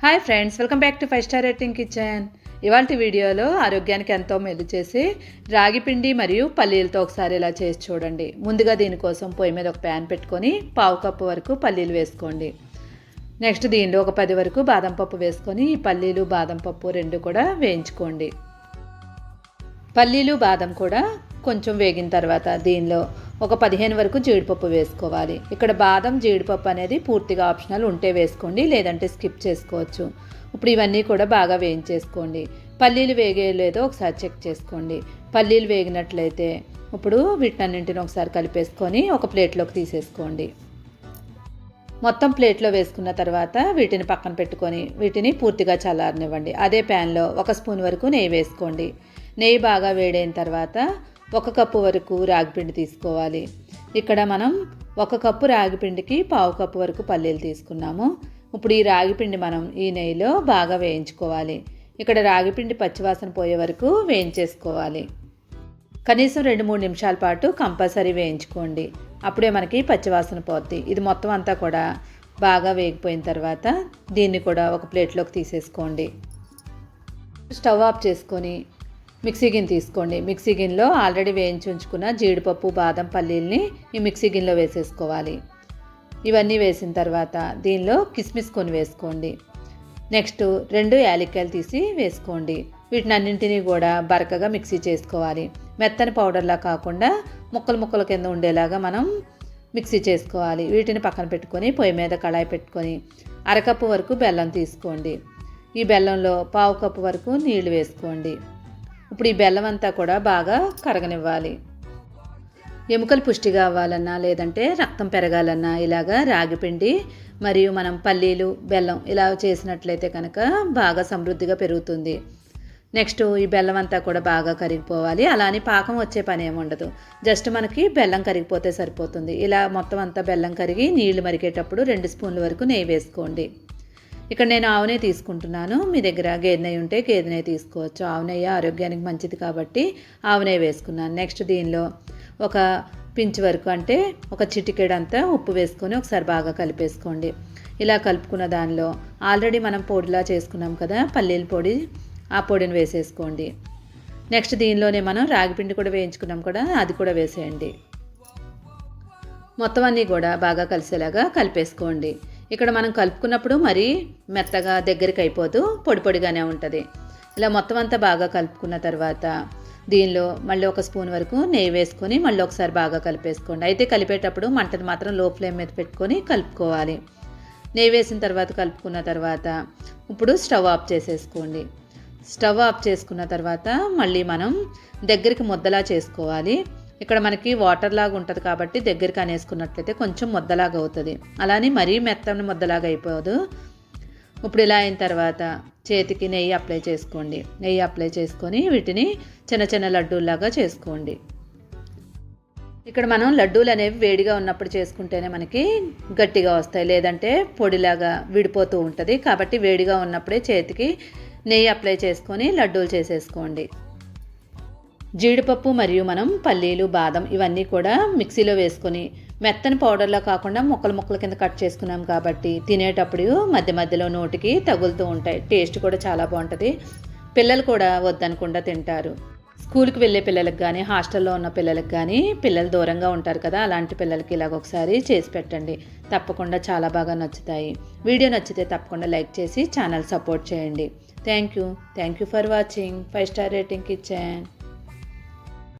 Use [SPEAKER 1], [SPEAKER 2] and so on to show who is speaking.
[SPEAKER 1] Hi friends welcome back to five star rating kitchen. ఇవాళ వీడియోలో ఆరోగ్యానికి ఎంతో మేలు చేసి రాగి పిండి మరియు పల్లీలతో ఒకసారి ఇలా చేసి చూడండి. ముందుగా దీనికోసం పొయ్యి మీద ఒక ప్యాన్ పెట్టుకొని పావు కప్పు వరకు పల్లీలు వేసుకోండి. నెక్స్ట్ దీనిలో ఒక పది వరకు బాదం పప్పు వేసుకొని ఈ పల్లీలు బాదం పప్పు రెండు కూడా వేయించుకోండి. పల్లీలు బాదం కూడా కొంచెం వేగిన తర్వాత దీనిలో ఒక పదిహేను వరకు జీడిపప్పు వేసుకోవాలి. ఇక్కడ బాదం జీడిపప్పు అనేది పూర్తిగా ఆప్షనల్ ఉంటే వేసుకోండి లేదంటే స్కిప్ చేసుకోవచ్చు. ఇప్పుడు ఇవన్నీ కూడా బాగా వేయించేసుకోండి. పల్లీలు వేగే లేదో ఒకసారి చెక్ చేసుకోండి. పల్లీలు వేగినట్లయితే ఇప్పుడు వీటన్నింటిని ఒకసారి కలిపేసుకొని ఒక ప్లేట్లోకి తీసేసుకోండి. మొత్తం ప్లేట్లో వేసుకున్న తర్వాత వీటిని పక్కన పెట్టుకొని వీటిని పూర్తిగా చల్లారనివ్వండి. అదే ప్యాన్లో ఒక స్పూన్ వరకు నెయ్యి వేసుకోండి. నెయ్యి బాగా వేడైన తర్వాత ఒక కప్పు వరకు రాగిపిండి తీసుకోవాలి. ఇక్కడ మనం ఒక కప్పు రాగిపిండికి పావు కప్పు వరకు పల్లీలు తీసుకున్నాము. ఇప్పుడు ఈ రాగిపిండి మనం ఈ నెయ్యిలో బాగా వేయించుకోవాలి. ఇక్కడ రాగిపిండి పచ్చివాసన పోయే వరకు వేయించేసుకోవాలి. కనీసం రెండు మూడు నిమిషాల పాటు కంపల్సరీ వేయించుకోండి. అప్పుడే మనకి పచ్చివాసన పోద్ది. ఇది మొత్తం అంతా కూడా బాగా వేగిపోయిన తర్వాత దీన్ని కూడా ఒక ప్లేట్లోకి తీసేసుకోండి. స్టవ్ ఆఫ్ చేసుకొని మిక్సీ గిన్నె తీసుకోండి. మిక్సీ గిన్నెలో ఆల్రెడీ వేయించి ఉంచుకున్న జీడిపప్పు బాదం పల్లీల్ని ఈ మిక్సీ గిన్నెలో వేసేసుకోవాలి. ఇవన్నీ వేసిన తర్వాత దీనిలో కిస్మిస్ కొని వేసుకోండి. నెక్స్ట్ రెండు యాలక్కాయలు తీసి వేసుకోండి. వీటిని అన్నింటినీ కూడా బరకగా మిక్సీ చేసుకోవాలి. మెత్తని పౌడర్లా కాకుండా ముక్కలు ముక్కల కింద ఉండేలాగా మనం మిక్సీ చేసుకోవాలి. వీటిని పక్కన పెట్టుకొని పొయ్యి మీద కళాయి పెట్టుకొని అరకప్పు వరకు బెల్లం తీసుకోండి. ఈ బెల్లంలో పావు కప్పు వరకు నీళ్ళు వేసుకోండి. ఇప్పుడు ఈ బెల్లం అంతా కూడా బాగా కరగనివ్వాలి. ఎముకలు పుష్టిగా అవ్వాలన్నా లేదంటే రక్తం పెరగాలన్నా ఇలాగా రాగిపిండి మరియు మనం పల్లీలు బెల్లం ఇలా చేసినట్లయితే కనుక బాగా సమృద్ధిగా పెరుగుతుంది. నెక్స్ట్ ఈ బెల్లం అంతా కూడా బాగా కరిగిపోవాలి. అలానే పాకం వచ్చే పని ఏమి ఉండదు. జస్ట్ మనకి బెల్లం కరిగిపోతే సరిపోతుంది. ఇలా మొత్తం అంతా బెల్లం కరిగి నీళ్ళు మరిగేటప్పుడు రెండు స్పూన్ల వరకు నెయ్యి వేసుకోండి. ఇక్కడ నేను ఆవునే తీసుకుంటున్నాను. మీ దగ్గర గేదె ఉంటే గేదె తీసుకోవచ్చు. ఆవు నెయ్యి ఆరోగ్యానికి మంచిది కాబట్టి ఆవునే వేసుకున్నాను. నెక్స్ట్ దీనిలో ఒక పించ్ వరకు అంటే ఒక చిటికెడంతా ఉప్పు వేసుకొని ఒకసారి బాగా కలిపేసుకోండి. ఇలా కలుపుకున్న దానిలో ఆల్రెడీ మనం పొడిలా చేసుకున్నాం కదా పల్లీల పొడి ఆ పొడిని వేసేసుకోండి. నెక్స్ట్ దీనిలోనే మనం రాగిపిండి కూడా వేయించుకున్నాం కూడా అది కూడా వేసేయండి. మొత్తం అన్నీ కూడా బాగా కలిసేలాగా కలిపేసుకోండి. ఇక్కడ మనం కలుపుకున్నప్పుడు మరీ మెత్తగా దగ్గరికి అయిపోతూ పొడి పొడిగానే ఉంటుంది. ఇలా మొత్తం అంతా బాగా కలుపుకున్న తర్వాత దీనిలో మళ్ళీ ఒక స్పూన్ వరకు నెయ్యి వేసుకొని మళ్ళీ ఒకసారి బాగా కలిపేసుకోండి. అయితే కలిపేటప్పుడు మంటను మాత్రం లో ఫ్లేమ్ మీద పెట్టుకొని కలుపుకోవాలి. నెయ్యి వేసిన తర్వాత కలుపుకున్న తర్వాత ఇప్పుడు స్టవ్ ఆఫ్ చేసేసుకోండి. స్టవ్ ఆఫ్ చేసుకున్న తర్వాత మళ్ళీ మనం దగ్గరికి ముద్దలా చేసుకోవాలి. ఇక్కడ మనకి వాటర్ లాగా ఉంటుంది కాబట్టి దగ్గరికి అనేసుకున్నట్లయితే కొంచెం ముద్దలాగా అవుతుంది. అలానే మరీ మెత్తని ముద్దలాగా అయిపోదు. ఇప్పుడు ఇలా అయిన తర్వాత చేతికి నెయ్యి అప్లై చేసుకోండి. నెయ్యి అప్లై చేసుకొని వీటిని చిన్న చిన్న లడ్డూల్లాగా చేసుకోండి. ఇక్కడ మనం లడ్డూలు అనేవి వేడిగా ఉన్నప్పుడు చేసుకుంటేనే మనకి గట్టిగా వస్తాయి. లేదంటే పొడిలాగా విడిపోతూ ఉంటుంది. కాబట్టి వేడిగా ఉన్నప్పుడే చేతికి నెయ్యి అప్లై చేసుకొని లడ్డూలు చేసేసుకోండి. జీడిపప్పు మరియు మనం పల్లీలు బాదం ఇవన్నీ కూడా మిక్సీలో వేసుకొని మెత్తని పౌడర్లో కాకుండా ముక్కలు ముక్కల కింద కట్ చేసుకున్నాం కాబట్టి తినేటప్పుడు మధ్య మధ్యలో నోటికి తగులుతూ ఉంటాయి. టేస్ట్ కూడా చాలా బాగుంటుంది. పిల్లలు కూడా వద్దనకుండా తింటారు. స్కూల్కి వెళ్ళే పిల్లలకు కానీ హాస్టల్లో ఉన్న పిల్లలకు కానీ పిల్లలు దూరంగా ఉంటారు కదా అలాంటి పిల్లలకి ఇలాగ ఒకసారి చేసి పెట్టండి. తప్పకుండా చాలా బాగా నచ్చుతాయి. వీడియో నచ్చితే తప్పకుండా లైక్ చేసి ఛానల్ సపోర్ట్ చేయండి. Thank you. Thank you for watching. Five star rating kitchen.